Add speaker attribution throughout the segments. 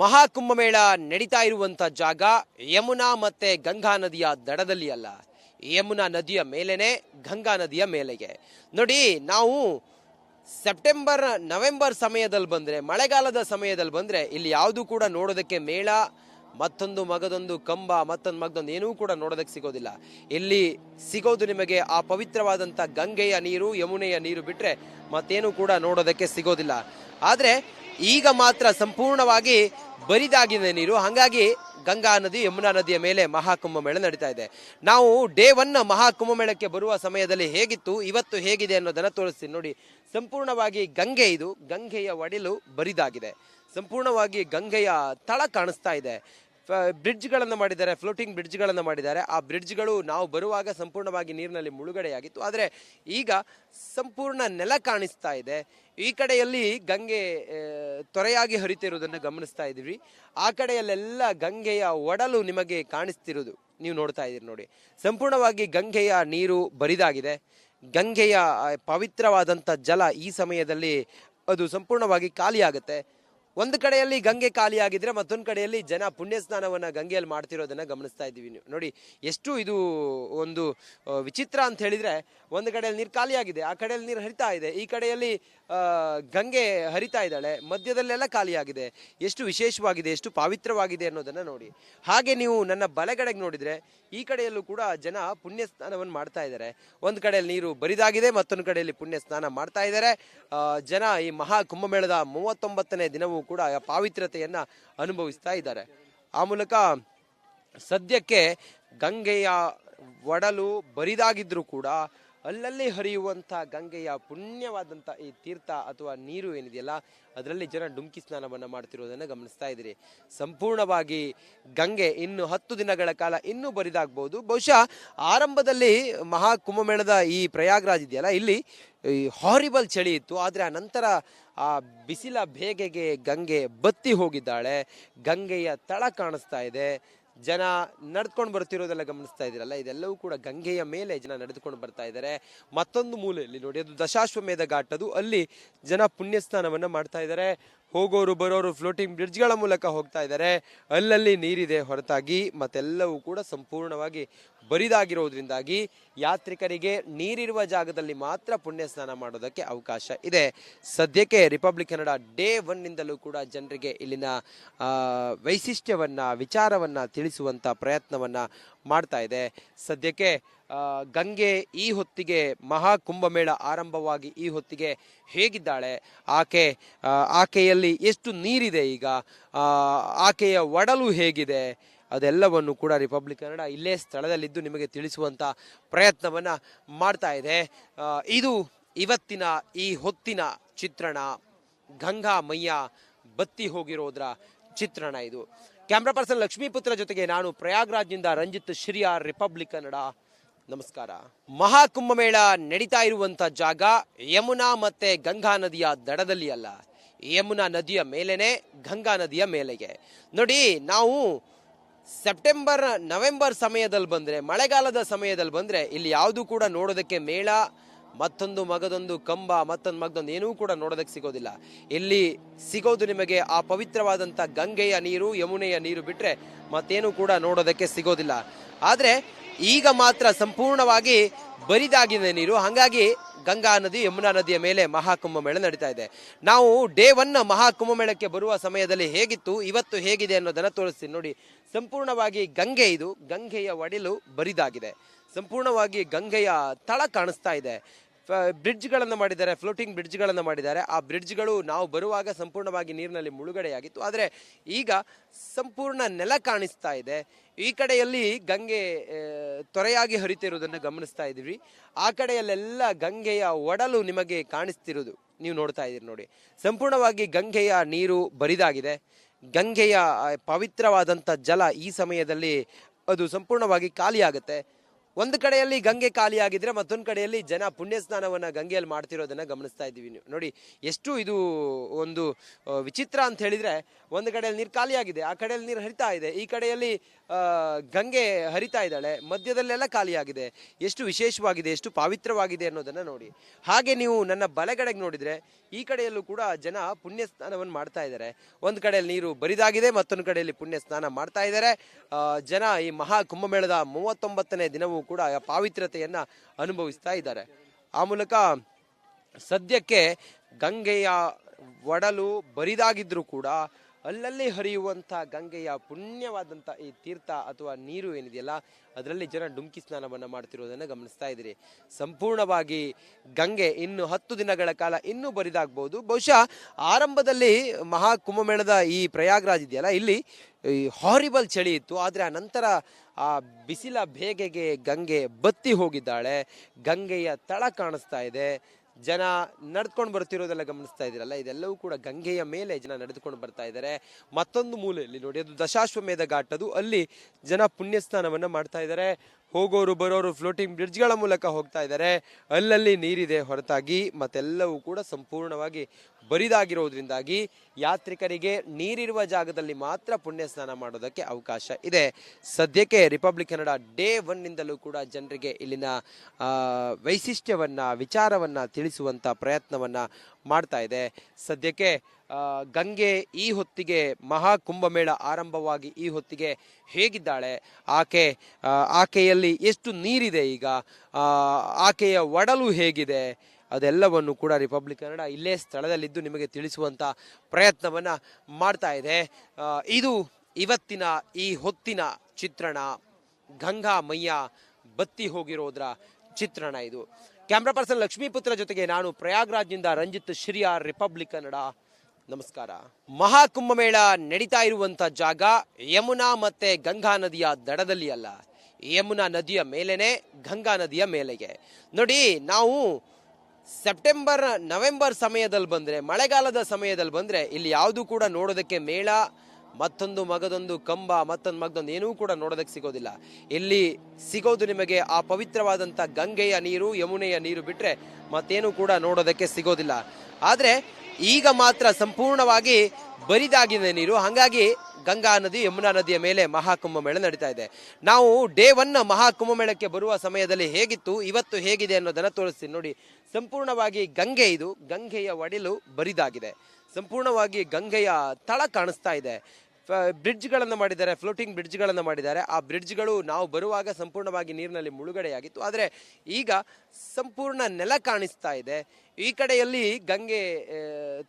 Speaker 1: ಮಹಾಕುಂಭಮೇಳ ನಡೀತಾ ಇರುವಂಥ ಜಾಗ ಯಮುನಾ ಮತ್ತೆ ಗಂಗಾ ನದಿಯ ದಡದಲ್ಲಿ ಅಲ್ಲ. ಯಮುನಾ ನದಿಯ ಮೇಲೇನೆ ಗಂಗಾ ನದಿಯ ಮೇಲೆಗೆ. ನೋಡಿ, ನಾವು ಸೆಪ್ಟೆಂಬರ್, ನವೆಂಬರ್ ಸಮಯದಲ್ಲಿ ಬಂದ್ರೆ, ಮಳೆಗಾಲದ ಸಮಯದಲ್ಲಿ ಬಂದ್ರೆ, ಇಲ್ಲಿ ಯಾವುದು ಕೂಡ ನೋಡೋದಕ್ಕೆ ಮೇಳ, ಮತ್ತೊಂದು ಮಗದೊಂದು ಕಂಬ, ಮತ್ತೊಂದು ಮಗದೊಂದು ಏನೂ ಕೂಡ ನೋಡೋದಕ್ಕೆ ಸಿಗೋದಿಲ್ಲ. ಇಲ್ಲಿ ಸಿಗೋದು ನಿಮಗೆ ಆ ಪವಿತ್ರವಾದಂಥ ಗಂಗೆಯ ನೀರು, ಯಮುನೆಯ ನೀರು ಬಿಟ್ರೆ ಮತ್ತೇನು ಕೂಡ ನೋಡೋದಕ್ಕೆ ಸಿಗೋದಿಲ್ಲ. ಆದರೆ ಈಗ ಮಾತ್ರ ಸಂಪೂರ್ಣವಾಗಿ ಬರಿದಾಗಿದೆ ನೀರು. ಹಾಗಾಗಿ ಗಂಗಾ ನದಿ, ಯಮುನಾ ನದಿಯ ಮೇಲೆ ಮಹಾಕುಂಭಮೇಳ ನಡೀತಾ ಇದೆ. ನಾವು ಡೇ ಒನ್ ಮಹಾಕುಂಭಮೇಳಕ್ಕೆ ಬರುವ ಸಮಯದಲ್ಲಿ ಹೇಗಿತ್ತು, ಇವತ್ತು ಹೇಗಿದೆ ಅನ್ನೋದನ್ನ ತೋರಿಸ್ತೀನಿ ನೋಡಿ. ಸಂಪೂರ್ಣವಾಗಿ ಗಂಗೆ ಇದು. ಗಂಗೆಯ ಒಡಿಲು ಬರಿದಾಗಿದೆ. ಸಂಪೂರ್ಣವಾಗಿ ಗಂಗೆಯ ತಳ ಕಾಣಿಸ್ತಾ ಇದೆ. ಬ್ರಿಡ್ಜ್ಗಳನ್ನು ಮಾಡಿದ್ದಾರೆ, ಫ್ಲೋಟಿಂಗ್ ಬ್ರಿಡ್ಜ್ಗಳನ್ನು ಮಾಡಿದ್ದಾರೆ. ಆ ಬ್ರಿಡ್ಜ್ಗಳು ನಾವು ಬರುವಾಗ ಸಂಪೂರ್ಣವಾಗಿ ನೀರಿನಲ್ಲಿ ಮುಳುಗಡೆಯಾಗಿತ್ತು. ಆದರೆ ಈಗ ಸಂಪೂರ್ಣ ನೆಲ ಕಾಣಿಸ್ತಾ ಇದೆ. ಈ ಕಡೆಯಲ್ಲಿ ಗಂಗೆ ತೊರೆಯಾಗಿ ಹರಿತಿರುವುದನ್ನು ಗಮನಿಸ್ತಾ ಇದ್ದೀವಿ. ಆ ಕಡೆಯಲ್ಲೆಲ್ಲ ಗಂಗೆಯ ಒಡಲು ನಿಮಗೆ ಕಾಣಿಸ್ತಿರೋದು ನೀವು ನೋಡ್ತಾ ಇದ್ದೀರಿ ನೋಡಿ. ಸಂಪೂರ್ಣವಾಗಿ ಗಂಗೆಯ ನೀರು ಬರಿದಾಗಿದೆ. ಗಂಗೆಯ ಪವಿತ್ರವಾದಂಥ ಜಲ ಈ ಸಮಯದಲ್ಲಿ ಅದು ಸಂಪೂರ್ಣವಾಗಿ ಖಾಲಿಯಾಗುತ್ತೆ. ಒಂದು ಕಡೆಯಲ್ಲಿ ಗಂಗೆ ಖಾಲಿಯಾಗಿದ್ರೆ ಮತ್ತೊಂದು ಕಡೆಯಲ್ಲಿ ಜನ ಪುಣ್ಯ ಸ್ನಾನವನ್ನ ಗಂಗೆಯಲ್ಲಿ ಮಾಡ್ತಿರೋದನ್ನ ಗಮನಿಸ್ತಾ ಇದ್ದೀವಿ ನೀವು. ನೋಡಿ, ಎಷ್ಟು ಇದು ಒಂದು ವಿಚಿತ್ರ ಅಂತ ಹೇಳಿದ್ರೆ ಒಂದು ಕಡೆಯಲ್ಲಿ ನೀರು ಖಾಲಿಯಾಗಿದೆ, ಆ ಕಡೆಯಲ್ಲಿ ನೀರು ಹರಿತಾ ಇದೆ. ಈ ಕಡೆಯಲ್ಲಿ ಗಂಗೆ ಹರಿತಾ ಇದ್ದಾಳೆ. ಮಧ್ಯದಲ್ಲೆಲ್ಲ ಖಾಲಿಯಾಗಿದೆ. ಎಷ್ಟು ವಿಶೇಷವಾಗಿದೆ, ಎಷ್ಟು ಪವಿತ್ರವಾಗಿದೆ ಅನ್ನೋದನ್ನು ನೋಡಿ. ಹಾಗೆ ನೀವು ನನ್ನ ಬಲಗಡೆಗೆ ನೋಡಿದರೆ ಈ ಕಡೆಯಲ್ಲೂ ಕೂಡ ಜನ ಪುಣ್ಯ ಸ್ನಾನವನ್ನು ಮಾಡ್ತಾ ಇದ್ದಾರೆ. ಒಂದು ಕಡೆಯಲ್ಲಿ ನೀರು ಬರಿದಾಗಿದೆ, ಮತ್ತೊಂದು ಕಡೆಯಲ್ಲಿ ಪುಣ್ಯ ಸ್ನಾನ ಮಾಡ್ತಾ ಇದ್ದಾರೆ. ಜನ ಈ ಮಹಾ ಕುಂಭಮೇಳದ ಮೂವತ್ತೊಂಬತ್ತನೇ ದಿನವೂ ಕೂಡ ಪಾವಿತ್ರತೆಯನ್ನು ಅನುಭವಿಸ್ತಾ ಇದ್ದಾರೆ. ಆ ಮೂಲಕ ಸದ್ಯಕ್ಕೆ ಗಂಗೆಯ ಒಡಲು ಬರಿದಾಗಿದ್ದರೂ ಕೂಡ ಅಲ್ಲಲ್ಲಿ ಹರಿಯುವಂಥ ಗಂಗೆಯ ಪುಣ್ಯವಾದಂಥ ಈ ತೀರ್ಥ ಅಥವಾ ನೀರು ಏನಿದೆಯಲ್ಲ, ಅದರಲ್ಲಿ ಜನ ಡುಮ್ಕಿ ಸ್ನಾನವನ್ನು ಮಾಡ್ತಿರೋದನ್ನು ಗಮನಿಸ್ತಾ ಇದ್ದೀರಿ. ಸಂಪೂರ್ಣವಾಗಿ ಗಂಗೆ ಇನ್ನು ಹತ್ತು ದಿನಗಳ ಕಾಲ ಇನ್ನೂ ಬರಿದಾಗ್ಬೋದು. ಬಹುಶಃ ಆರಂಭದಲ್ಲಿ ಮಹಾ ಕುಂಭಮೇಳದ ಈ ಪ್ರಯಾಗ್ರಾಜ್ ಇದೆಯಲ್ಲ, ಇಲ್ಲಿ ಹಾರಿಬಲ್ ಚಳಿ ಇತ್ತು, ಆದರೆ ಆ ನಂತರ ಆ ಬಿಸಿಲ ಬೇಗೆಗೆ ಗಂಗೆ ಬತ್ತಿ ಹೋಗಿದ್ದಾಳೆ. ಗಂಗೆಯ ತಳ ಕಾಣಿಸ್ತಾ ಇದೆ. ಜನ ನಡ್ಕೊಂಡು ಬರ್ತಿರೋದೆಲ್ಲ ಗಮನಿಸ್ತಾ ಇದ್ದೀರಲ್ಲ? ಇದೆಲ್ಲವೂ ಕೂಡ ಗಂಗೆಯ ಮೇಲೆ ಜನ ನಡೆದುಕೊಂಡು ಬರ್ತಾ ಇದ್ದಾರೆ. ಮತ್ತೊಂದು ಮೂಲೆಯಲ್ಲಿ ನೋಡಿ, ಅದು ದಶಾಶ್ವಮೇಧ ಘಾಟ್. ಅದು ಅಲ್ಲಿ ಜನ ಪುಣ್ಯ ಸ್ನಾನವನ್ನು ಮಾಡ್ತಾ ಇದ್ದಾರೆ. ಹೋಗೋರು ಬರೋರು ಫ್ಲೋಟಿಂಗ್ ಬ್ರಿಡ್ಜ್ಗಳ ಮೂಲಕ ಹೋಗ್ತಾ ಇದ್ದಾರೆ. ಅಲ್ಲಲ್ಲಿ ನೀರಿದೆ ಹೊರತಾಗಿ, ಮತ್ತೆಲ್ಲವೂ ಕೂಡ ಸಂಪೂರ್ಣವಾಗಿ ಬರಿದಾಗಿರೋದ್ರಿಂದಾಗಿ ಯಾತ್ರಿಕರಿಗೆ ನೀರಿರುವ ಜಾಗದಲ್ಲಿ ಮಾತ್ರ ಪುಣ್ಯ ಸ್ನಾನ ಮಾಡೋದಕ್ಕೆ ಅವಕಾಶ ಇದೆ. ಸದ್ಯಕ್ಕೆ ರಿಪಬ್ಲಿಕ್ ಕನ್ನಡ ಡೇ ಒನ್ನಿಂದಲೂ ಕೂಡ ಜನರಿಗೆ ಇಲ್ಲಿನ ವೈಶಿಷ್ಟ್ಯವನ್ನು, ವಿಚಾರವನ್ನ ತಿಳಿಸುವಂತ ಪ್ರಯತ್ನವನ್ನ ಮಾಡ್ತಾ ಇದೆ. ಸದ್ಯಕ್ಕೆ ಗಂಗೆ ಈ ಹೊತ್ತಿಗೆ ಮಹಾ ಕುಂಭಮೇಳ ಆರಂಭವಾಗಿ ಈ ಹೊತ್ತಿಗೆ ಹೇಗಿದ್ದಾಳೆ? ಆಕೆ ಆಕೆಯಲ್ಲಿ ಎಷ್ಟು ನೀರಿದೆ ಈಗ? ಆಕೆಯ ಒಡಲು ಹೇಗಿದೆ? ಅದೆಲ್ಲವನ್ನು ಕೂಡ ರಿಪಬ್ಲಿಕ್ ಕನ್ನಡ ಇಲ್ಲೇ ಸ್ಥಳದಲ್ಲಿದ್ದು ನಿಮಗೆ ತಿಳಿಸುವಂಥ ಪ್ರಯತ್ನವನ್ನು ಮಾಡ್ತಾ ಇದೆ. ಇದು ಇವತ್ತಿನ ಈ ಹೊತ್ತಿನ ಚಿತ್ರಣ. ಗಂಗಾ ಮಯ್ಯ ಬತ್ತಿ ಹೋಗಿರೋದ್ರ ಚಿತ್ರಣ ಇದು. ಕ್ಯಾಮ್ರಾ ಪರ್ಸನ್ ಲಕ್ಷ್ಮೀಪುತ್ರ ಜೊತೆಗೆ ನಾನು ಪ್ರಯಾಗ್ರಾಜ್ನಿಂದ ರಂಜಿತ್ ಶಿರಿಯ, ರಿಪಬ್ಲಿಕ್ ಕನ್ನಡ. ನಮಸ್ಕಾರ. ಮಹಾಕುಂಭಮೇಳ ನಡೀತಾ ಇರುವಂತ ಜಾಗ ಯಮುನಾ ಮತ್ತೆ ಗಂಗಾ ನದಿಯ ದಡದಲ್ಲಿ ಅಲ್ಲ. ಯಮುನಾ ನದಿಯ ಮೇಲೇನೆ ಗಂಗಾ ನದಿಯ ಮೇಲೆಗೆ. ನೋಡಿ, ನಾವು ಸೆಪ್ಟೆಂಬರ್, ನವೆಂಬರ್ ಸಮಯದಲ್ಲಿ ಬಂದ್ರೆ, ಮಳೆಗಾಲದ ಸಮಯದಲ್ಲಿ ಬಂದ್ರೆ, ಇಲ್ಲಿ ಯಾವುದು ಕೂಡ ನೋಡೋದಕ್ಕೆ ಮೇಳ ಮತ್ತೊಂದು ಮಗದೊಂದು ಕಂಬ, ಮತ್ತೊಂದು ಮಗದೊಂದು ಏನೂ ಕೂಡ ನೋಡೋದಕ್ಕೆ ಸಿಗೋದಿಲ್ಲ. ಇಲ್ಲಿ ಸಿಗೋದು ನಿಮಗೆ ಆ ಪವಿತ್ರವಾದಂಥ ಗಂಗೆಯ ನೀರು, ಯಮುನೆಯ ನೀರು ಬಿಟ್ಟರೆ ಮತ್ತೇನೂ ಕೂಡ ನೋಡೋದಕ್ಕೆ ಸಿಗೋದಿಲ್ಲ. ಆದರೆ ಈಗ ಮಾತ್ರ ಸಂಪೂರ್ಣವಾಗಿ ಬರಿದಾಗಿದೆ ನೀರು, ಹಾಗಾಗಿ ಗಂಗಾ ನದಿ, ಯಮುನಾ ನದಿಯ ಮೇಲೆ ಮಹಾಕುಂಭಮೇಳ ನಡೀತಾ ಇದೆ. ನಾವು ಡೇ ಒನ್ ಮಹಾಕುಂಭಮೇಳಕ್ಕೆ ಬರುವ ಸಮಯದಲ್ಲಿ ಹೇಗಿತ್ತು, ಇವತ್ತು ಹೇಗಿದೆ ಅನ್ನೋದನ್ನು ತೋರಿಸ್ತೀನಿ ನೋಡಿ. ಸಂಪೂರ್ಣವಾಗಿ ಗಂಗೆ ಇದು, ಗಂಗೆಯ ಒಡಿಲು ಬರಿದಾಗಿದೆ. ಸಂಪೂರ್ಣವಾಗಿ ಗಂಗೆಯ ತಳ ಕಾಣಿಸ್ತಾ ಇದೆ. ಬ್ರಿಡ್ಜ್ಗಳನ್ನು ಮಾಡಿದ್ದಾರೆ, ಫ್ಲೋಟಿಂಗ್ ಬ್ರಿಡ್ಜ್ಗಳನ್ನು ಮಾಡಿದ್ದಾರೆ. ಆ ಬ್ರಿಡ್ಜ್ಗಳು ನಾವು ಬರುವಾಗ ಸಂಪೂರ್ಣವಾಗಿ ನೀರಿನಲ್ಲಿ ಮುಳುಗಡೆಯಾಗಿತ್ತು. ಆದರೆ ಈಗ ಸಂಪೂರ್ಣ ನೆಲ ಕಾಣಿಸ್ತಾ ಇದೆ. ಈ ಕಡೆಯಲ್ಲಿ ಗಂಗೆ ತೊರೆಯಾಗಿ ಹರಿತಿರುವುದನ್ನು ಗಮನಿಸ್ತಾ ಇದ್ದೀವಿ. ಆ ಕಡೆಯಲ್ಲೆಲ್ಲ ಗಂಗೆಯ ಒಡಲು ನಿಮಗೆ ಕಾಣಿಸ್ತಿರೋದು ನೀವು ನೋಡ್ತಾ ಇದ್ದೀರಿ ನೋಡಿ. ಸಂಪೂರ್ಣವಾಗಿ ಗಂಗೆಯ ನೀರು ಬರಿದಾಗಿದೆ. ಗಂಗೆಯ ಪವಿತ್ರವಾದಂಥ ಜಲ ಈ ಸಮಯದಲ್ಲಿ ಅದು ಸಂಪೂರ್ಣವಾಗಿ ಖಾಲಿಯಾಗುತ್ತೆ. ಒಂದು ಕಡೆಯಲ್ಲಿ ಗಂಗೆ ಖಾಲಿಯಾಗಿದ್ರೆ ಮತ್ತೊಂದು ಕಡೆಯಲ್ಲಿ ಜನ ಪುಣ್ಯ ಸ್ನಾನವನ್ನು ಗಂಗೆಯಲ್ಲಿ ಮಾಡ್ತಿರೋದನ್ನ ಗಮನಿಸ್ತಾ ಇದ್ದೀವಿ ನೀವು. ನೋಡಿ, ಎಷ್ಟು ಇದು ಒಂದು ವಿಚಿತ್ರ ಅಂತ ಹೇಳಿದ್ರೆ ಒಂದು ಕಡೆಯಲ್ಲಿ ನೀರು ಖಾಲಿಯಾಗಿದೆ, ಆ ಕಡೆಯಲ್ಲಿ ನೀರು ಹರಿತಾ ಇದೆ, ಈ ಕಡೆಯಲ್ಲಿ ಗಂಗೆ ಹರಿತಾ ಇದ್ದಾಳೆ, ಮಧ್ಯದಲ್ಲೆಲ್ಲ ಖಾಲಿಯಾಗಿದೆ, ಎಷ್ಟು ವಿಶೇಷವಾಗಿದೆ, ಎಷ್ಟು ಪಾವಿತ್ರವಾಗಿದೆ ಅನ್ನೋದನ್ನು ನೋಡಿ. ಹಾಗೆ ನೀವು ನನ್ನ ಬಲಗಡೆಗೆ ನೋಡಿದರೆ ಈ ಕಡೆಯಲ್ಲೂ ಕೂಡ ಜನ ಪುಣ್ಯ ಸ್ನಾನವನ್ನು ಮಾಡ್ತಾ ಇದ್ದಾರೆ. ಒಂದು ಕಡೆಯಲ್ಲಿ ನೀರು ಬರಿದಾಗಿದೆ, ಮತ್ತೊಂದು ಕಡೆಯಲ್ಲಿ ಪುಣ್ಯ ಸ್ನಾನ ಮಾಡ್ತಾ ಇದ್ದಾರೆ. ಜನ ಈ ಮಹಾ ಕುಂಭಮೇಳದ ಮೂವತ್ತೊಂಬತ್ತನೇ ದಿನವೂ ಕೂಡ ಆ ಪಾವಿತ್ರ್ಯತೆಯನ್ನು ಅನುಭವಿಸ್ತಾ ಇದ್ದಾರೆ. ಆ ಮೂಲಕ ಸದ್ಯಕ್ಕೆ ಗಂಗೆಯ ಒಡಲು ಬರಿದಾಗಿದ್ರೂ ಕೂಡ ಅಲ್ಲಲ್ಲಿ ಹರಿಯುವಂಥ ಗಂಗೆಯ ಪುಣ್ಯವಾದಂಥ ಈ ತೀರ್ಥ ಅಥವಾ ನೀರು ಏನಿದೆಯಲ್ಲ, ಅದರಲ್ಲಿ ಜನ ಡುಮ್ಕಿ ಸ್ನಾನವನ್ನು ಮಾಡ್ತಿರೋದನ್ನು ಗಮನಿಸ್ತಾ ಇದ್ದೀರಿ. ಸಂಪೂರ್ಣವಾಗಿ ಗಂಗೆ ಇನ್ನು ಹತ್ತು ದಿನಗಳ ಕಾಲ ಇನ್ನೂ ಬರಿದಾಗ್ಬೋದು. ಬಹುಶಃ ಆರಂಭದಲ್ಲಿ ಮಹಾ ಕುಂಭಮೇಳದ ಈ ಪ್ರಯಾಗ್ರಾಜ್ ಇದೆಯಲ್ಲ, ಇಲ್ಲಿ ಹಾರಿಬಲ್ ಚಳಿ ಇತ್ತು, ಆದರೆ ಆ ನಂತರ ಆ ಬಿಸಿಲ ಬೇಗೆಗೆ ಗಂಗೆ ಬತ್ತಿ ಹೋಗಿದ್ದಾಳೆ. ಗಂಗೆಯ ತಳ ಕಾಣಿಸ್ತಾ ಇದೆ. ಜನ ನಡ್ಕೊಂಡು ಬರ್ತಿರೋದೆಲ್ಲ ಗಮನಿಸ್ತಾ ಇದ್ದೀರಲ್ಲ? ಇದೆಲ್ಲವೂ ಕೂಡ ಗಂಗೆಯ ಮೇಲೆ ಜನ ನಡೆದುಕೊಂಡು ಬರ್ತಾ ಇದ್ದಾರೆ. ಮತ್ತೊಂದು ಮೂಲೆಯಲ್ಲಿ ನೋಡಿ, ಅದು ದಶಾಶ್ವಮೇಧ ಘಾಟ್. ಅದು ಅಲ್ಲಿ ಜನ ಪುಣ್ಯ ಸ್ನಾನವನ್ನು ಮಾಡ್ತಾ ಇದ್ದಾರೆ. ಹೋಗೋರು ಬರೋರು ಫ್ಲೋಟಿಂಗ್ ಬ್ರಿಡ್ಜ್ಗಳ ಮೂಲಕ ಹೋಗ್ತಾ ಇದ್ದಾರೆ. ಅಲ್ಲಲ್ಲಿ ನೀರಿದೆ ಹೊರತಾಗಿ, ಮತ್ತೆಲ್ಲವೂ ಕೂಡ ಸಂಪೂರ್ಣವಾಗಿ ಬರಿದಾಗಿರೋದ್ರಿಂದಾಗಿ ಯಾತ್ರಿಕರಿಗೆ ನೀರಿರುವ ಜಾಗದಲ್ಲಿ ಮಾತ್ರ ಪುಣ್ಯ ಸ್ನಾನ ಮಾಡೋದಕ್ಕೆ ಅವಕಾಶ ಇದೆ. ಸದ್ಯಕ್ಕೆ ರಿಪಬ್ಲಿಕ್ ಕನ್ನಡ ಡೇ ಒನ್ನಿಂದಲೂ ಕೂಡ ಜನರಿಗೆ ಇಲ್ಲಿನ ವೈಶಿಷ್ಟ್ಯವನ್ನು, ವಿಚಾರವನ್ನು ತಿಳಿಸುವಂಥ ಪ್ರಯತ್ನವನ್ನು ಮಾಡ್ತಾ ಇದೆ. ಸದ್ಯಕ್ಕೆ ಗಂಗೆ ಈ ಹೊತ್ತಿಗೆ ಮಹಾ ಕುಂಭಮೇಳ ಆರಂಭವಾಗಿ ಈ ಹೊತ್ತಿಗೆ ಹೇಗಿದ್ದಾಳೆ? ಆಕೆ ಆಕೆಯಲ್ಲಿ ಎಷ್ಟು ನೀರಿದೆ ಈಗ? ಆಕೆಯ ಒಡಲು ಹೇಗಿದೆ? ಅದೆಲ್ಲವನ್ನು ಕೂಡ ರಿಪಬ್ಲಿಕ್ ಕನ್ನಡ ಇಲ್ಲೇ ಸ್ಥಳದಲ್ಲಿದ್ದು ನಿಮಗೆ ತಿಳಿಸುವಂಥ ಪ್ರಯತ್ನವನ್ನು ಮಾಡ್ತಾ ಇದೆ. ಇದು ಇವತ್ತಿನ ಈ ಹೊತ್ತಿನ ಚಿತ್ರಣ. ಗಂಗಾ ಮಯ್ಯ ಬತ್ತಿ ಹೋಗಿರೋದ್ರ ಚಿತ್ರಣ ಇದು. ಕ್ಯಾಮ್ರಾ ಪರ್ಸನ್ ಲಕ್ಷ್ಮೀಪುತ್ರ ಜೊತೆಗೆ ನಾನು ಪ್ರಯಾಗ್ರಾಜ್ನಿಂದ ರಂಜಿತ್ ಶ್ರೀಯಾರ್ ರಿಪಬ್ಲಿಕ್ ಕನ್ನಡ ನಮಸ್ಕಾರ. ಮಹಾಕುಂಭಮೇಳ ನಡೀತಾ ಇರುವಂತ ಜಾಗ ಯಮುನಾ ಮತ್ತೆ ಗಂಗಾ ನದಿಯ ದಡದಲ್ಲಿ ಅಲ್ಲ. ಯಮುನಾ ನದಿಯ ಮೇಲೇನೆ ಗಂಗಾ ನದಿಯ ಮೇಲೆಗೆ. ನೋಡಿ, ನಾವು ಸೆಪ್ಟೆಂಬರ್, ನವೆಂಬರ್ ಸಮಯದಲ್ಲಿ ಬಂದ್ರೆ, ಮಳೆಗಾಲದ ಸಮಯದಲ್ಲಿ ಬಂದ್ರೆ, ಇಲ್ಲಿ ಯಾವುದು ಕೂಡ ನೋಡೋದಕ್ಕೆ ಮೇಳ ಮತ್ತೊಂದು ಮಗದೊಂದು ಕಂಬ, ಮತ್ತೊಂದು ಮಗದೊಂದು ಏನೂ ಕೂಡ ನೋಡೋದಕ್ಕೆ ಸಿಗೋದಿಲ್ಲ. ಇಲ್ಲಿ ಸಿಗೋದು ನಿಮಗೆ ಆ ಪವಿತ್ರವಾದಂಥ ಗಂಗೆಯ ನೀರು, ಯಮುನೆಯ ನೀರು ಬಿಟ್ಟರೆ ಮತ್ತೇನೂ ಕೂಡ ನೋಡೋದಕ್ಕೆ ಸಿಗೋದಿಲ್ಲ. ಆದರೆ ಈಗ ಮಾತ್ರ ಸಂಪೂರ್ಣವಾಗಿ ಬರಿದಾಗಿದೆ ನೀರು, ಹಾಗಾಗಿ ಗಂಗಾ ನದಿ, ಯಮುನಾ ನದಿಯ ಮೇಲೆ ಮಹಾಕುಂಭಮೇಳ ನಡೀತಾ ಇದೆ. ನಾವು ಡೇ ಒನ್ ಮಹಾಕುಂಭಮೇಳಕ್ಕೆ ಬರುವ ಸಮಯದಲ್ಲಿ ಹೇಗಿತ್ತು, ಇವತ್ತು ಹೇಗಿದೆ ಅನ್ನೋದನ್ನು ತೋರಿಸ್ತೀನಿ ನೋಡಿ. ಸಂಪೂರ್ಣವಾಗಿ ಗಂಗೆ ಇದು, ಗಂಗೆಯ ಒಡಿಲು ಬರಿದಾಗಿದೆ. ಸಂಪೂರ್ಣವಾಗಿ ಗಂಗೆಯ ತಳ ಕಾಣಿಸ್ತಾ ಇದೆ. ಬ್ರಿಡ್ಜ್ಗಳನ್ನು ಮಾಡಿದ್ದಾರೆ, ಫ್ಲೋಟಿಂಗ್ ಬ್ರಿಡ್ಜ್ಗಳನ್ನು ಮಾಡಿದ್ದಾರೆ. ಆ ಬ್ರಿಡ್ಜ್ಗಳು ನಾವು ಬರುವಾಗ ಸಂಪೂರ್ಣವಾಗಿ ನೀರಿನಲ್ಲಿ ಮುಳುಗಡೆಯಾಗಿತ್ತು. ಆದರೆ ಈಗ ಸಂಪೂರ್ಣ ನೆಲ ಕಾಣಿಸ್ತಾ ಇದೆ. ಈ ಕಡೆಯಲ್ಲಿ ಗಂಗೆ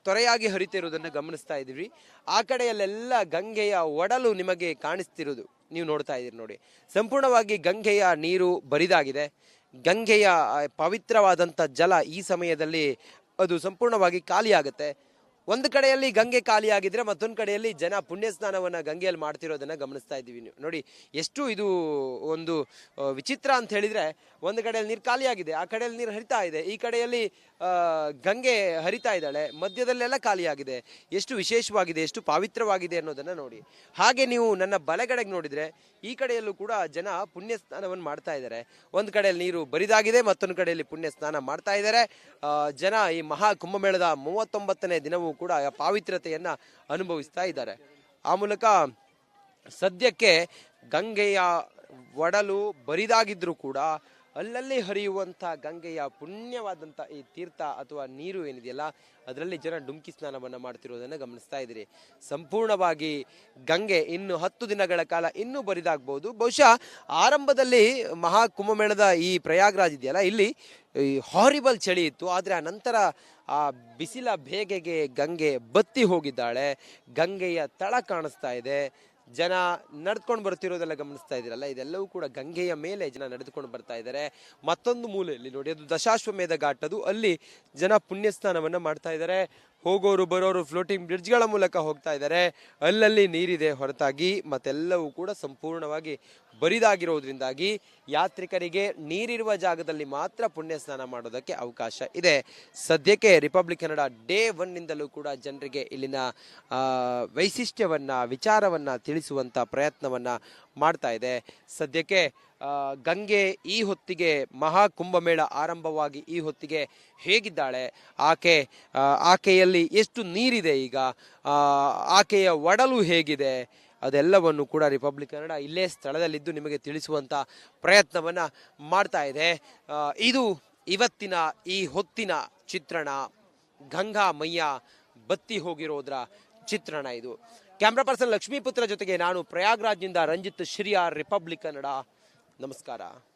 Speaker 1: ತೊರೆಯಾಗಿ ಹರಿತಿರುವುದನ್ನು ಗಮನಿಸ್ತಾ ಇದ್ದೀವಿ. ಆ ಕಡೆಯಲ್ಲೆಲ್ಲ ಗಂಗೆಯ ಒಡಲು ನಿಮಗೆ ಕಾಣಿಸ್ತಿರೋದು ನೀವು ನೋಡ್ತಾ ಇದ್ದೀರಿ ನೋಡಿ. ಸಂಪೂರ್ಣವಾಗಿ ಗಂಗೆಯ ನೀರು ಬರಿದಾಗಿದೆ. ಗಂಗೆಯ ಪವಿತ್ರವಾದಂಥ ಜಲ ಈ ಸಮಯದಲ್ಲಿ ಅದು ಸಂಪೂರ್ಣವಾಗಿ ಖಾಲಿಯಾಗುತ್ತೆ. ಒಂದು ಕಡೆಯಲ್ಲಿ ಗಂಗೆ ಖಾಲಿಯಾಗಿದ್ರೆ ಮತ್ತೊಂದು ಕಡೆಯಲ್ಲಿ ಜನ ಪುಣ್ಯ ಸ್ನಾನವನ್ನ ಗಂಗೆಯಲ್ಲಿ ಮಾಡ್ತಿರೋದನ್ನ ಗಮನಿಸ್ತಾ ಇದ್ದೀವಿ ನೀವು. ನೋಡಿ, ಎಷ್ಟು ಇದು ಒಂದು ವಿಚಿತ್ರ ಅಂತ ಹೇಳಿದ್ರೆ ಒಂದು ಕಡೆಯಲ್ಲಿ ನೀರು ಖಾಲಿಯಾಗಿದೆ, ಆ ಕಡೆಯಲ್ಲಿ ನೀರು ಹರಿತಾ ಇದೆ. ಈ ಕಡೆಯಲ್ಲಿ ಗಂಗೆ ಹರಿತಾ ಇದ್ದಾಳೆ. ಮಧ್ಯದಲ್ಲೆಲ್ಲ ಖಾಲಿಯಾಗಿದೆ. ಎಷ್ಟು ವಿಶೇಷವಾಗಿದೆ, ಎಷ್ಟು ಪಾವಿತ್ರವಾಗಿದೆ ಅನ್ನೋದನ್ನು ನೋಡಿ. ಹಾಗೆ ನೀವು ನನ್ನ ಬಲಗಡೆಗೆ ನೋಡಿದರೆ ಈ ಕಡೆಯಲ್ಲೂ ಕೂಡ ಜನ ಪುಣ್ಯ ಸ್ನಾನವನ್ನು ಮಾಡ್ತಾ ಇದ್ದಾರೆ. ಒಂದು ಕಡೆಯಲ್ಲಿ ನೀರು ಬರಿದಾಗಿದೆ, ಮತ್ತೊಂದು ಕಡೆಯಲ್ಲಿ ಪುಣ್ಯ ಸ್ನಾನ ಮಾಡ್ತಾ ಇದ್ದಾರೆ. ಜನ ಈ ಮಹಾ ಕುಂಭಮೇಳದ ಮೂವತ್ತೊಂಬತ್ತನೇ ದಿನವೂ ಕೂಡ ಪಾವಿತ್ರತೆಯನ್ನು ಅನುಭವಿಸ್ತಾ ಇದ್ದಾರೆ. ಆ ಮೂಲಕ ಸದ್ಯಕ್ಕೆ ಗಂಗೆಯ ಒಡಲು ಬರಿದಾಗಿದ್ದರೂ ಕೂಡ ಅಲ್ಲಲ್ಲಿ ಹರಿಯುವಂಥ ಗಂಗೆಯ ಪುಣ್ಯವಾದಂಥ ಈ ತೀರ್ಥ ಅಥವಾ ನೀರು ಏನಿದೆಯಲ್ಲ, ಅದರಲ್ಲಿ ಜನ ಡುಮ್ಕಿ ಸ್ನಾನವನ್ನು ಮಾಡ್ತಿರೋದನ್ನು ಗಮನಿಸ್ತಾ ಇದ್ದೀರಿ. ಸಂಪೂರ್ಣವಾಗಿ ಗಂಗೆ ಇನ್ನು ಹತ್ತು ದಿನಗಳ ಕಾಲ ಇನ್ನೂ ಬರಿದಾಗ್ಬೋದು. ಬಹುಶಃ ಆರಂಭದಲ್ಲಿ ಮಹಾ ಕುಂಭಮೇಳದ ಈ ಪ್ರಯಾಗ್ರಾಜ್ ಇದೆಯಲ್ಲ, ಇಲ್ಲಿ ಹಾರಿಬಲ್ ಚಳಿ ಇತ್ತು, ಆದರೆ ಆ ನಂತರ ಆ ಬಿಸಿಲ ಬೇಗೆಗೆ ಗಂಗೆ ಬತ್ತಿ ಹೋಗಿದ್ದಾಳೆ. ಗಂಗೆಯ ತಳ ಕಾಣಿಸ್ತಾ ಇದೆ. ಜನ ನಡ್ಕೊಂಡು ಬರ್ತಿರೋದೆಲ್ಲ ಗಮನಿಸ್ತಾ ಇದ್ದೀರಲ್ಲ? ಇದೆಲ್ಲವೂ ಕೂಡ ಗಂಗೆಯ ಮೇಲೆ ಜನ ನಡೆದುಕೊಂಡು ಬರ್ತಾ ಇದ್ದಾರೆ. ಮತ್ತೊಂದು ಮೂಲೆಯಲ್ಲಿ ನೋಡಿ, ಅದು ದಶಾಶ್ವಮೇಧ ಘಾಟ್. ಅದು ಅಲ್ಲಿ ಜನ ಪುಣ್ಯ ಸ್ನಾನವನ್ನು ಮಾಡ್ತಾ ಇದ್ದಾರೆ. ಹೋಗೋರು ಬರೋರು ಫ್ಲೋಟಿಂಗ್ ಬ್ರಿಡ್ಜ್ಗಳ ಮೂಲಕ ಹೋಗ್ತಾ ಇದ್ದಾರೆ. ಅಲ್ಲಲ್ಲಿ ನೀರಿದೆ ಹೊರತಾಗಿ, ಮತ್ತೆಲ್ಲವೂ ಕೂಡ ಸಂಪೂರ್ಣವಾಗಿ ಬರಿದಾಗಿರೋದ್ರಿಂದಾಗಿ ಯಾತ್ರಿಕರಿಗೆ ನೀರಿರುವ ಜಾಗದಲ್ಲಿ ಮಾತ್ರ ಪುಣ್ಯ ಸ್ನಾನ ಮಾಡೋದಕ್ಕೆ ಅವಕಾಶ ಇದೆ. ಸದ್ಯಕ್ಕೆ ರಿಪಬ್ಲಿಕ್ ಕನ್ನಡ ಡೇ ಒನ್ನಿಂದಲೂ ಕೂಡ ಜನರಿಗೆ ಇಲ್ಲಿನ ವೈಶಿಷ್ಟ್ಯವನ್ನು, ವಿಚಾರವನ್ನು ತಿಳಿಸುವಂಥ ಪ್ರಯತ್ನವನ್ನು ಮಾಡ್ತಾ ಇದೆ. ಸದ್ಯಕ್ಕೆ ಗಂಗೆ ಈ ಹೊತ್ತಿಗೆ ಮಹಾ ಕುಂಭಮೇಳ ಆರಂಭವಾಗಿ ಈ ಹೊತ್ತಿಗೆ ಹೇಗಿದ್ದಾಳೆ? ಆಕೆ ಆಕೆಯಲ್ಲಿ ಎಷ್ಟು ನೀರಿದೆ ಈಗ? ಆಕೆಯ ಒಡಲು ಹೇಗಿದೆ? ಅದೆಲ್ಲವನ್ನು ಕೂಡ ರಿಪಬ್ಲಿಕ್ ಕನ್ನಡ ಇಲ್ಲೇ ಸ್ಥಳದಲ್ಲಿದ್ದು ನಿಮಗೆ ತಿಳಿಸುವಂಥ ಪ್ರಯತ್ನವನ್ನು ಮಾಡ್ತಾ ಇದೆ. ಇದು ಇವತ್ತಿನ ಈ ಹೊತ್ತಿನ ಚಿತ್ರಣ. ಗಂಗಾ ಮಯ್ಯ ಬತ್ತಿ ಹೋಗಿರೋದ್ರ ಚಿತ್ರಣ ಇದು. ಕ್ಯಾಮ್ರಾ ಪರ್ಸನ್ ಲಕ್ಷ್ಮೀಪುತ್ರ ಜೊತೆಗೆ ನಾನು ಪ್ರಯಾಗ್ರಾಜ್ನಿಂದ ರಂಜಿತ್ ಶ್ರೀಯಾರ್ ರಿಪಬ್ಲಿಕ್ ಕನ್ನಡ ನಮಸ್ಕಾರ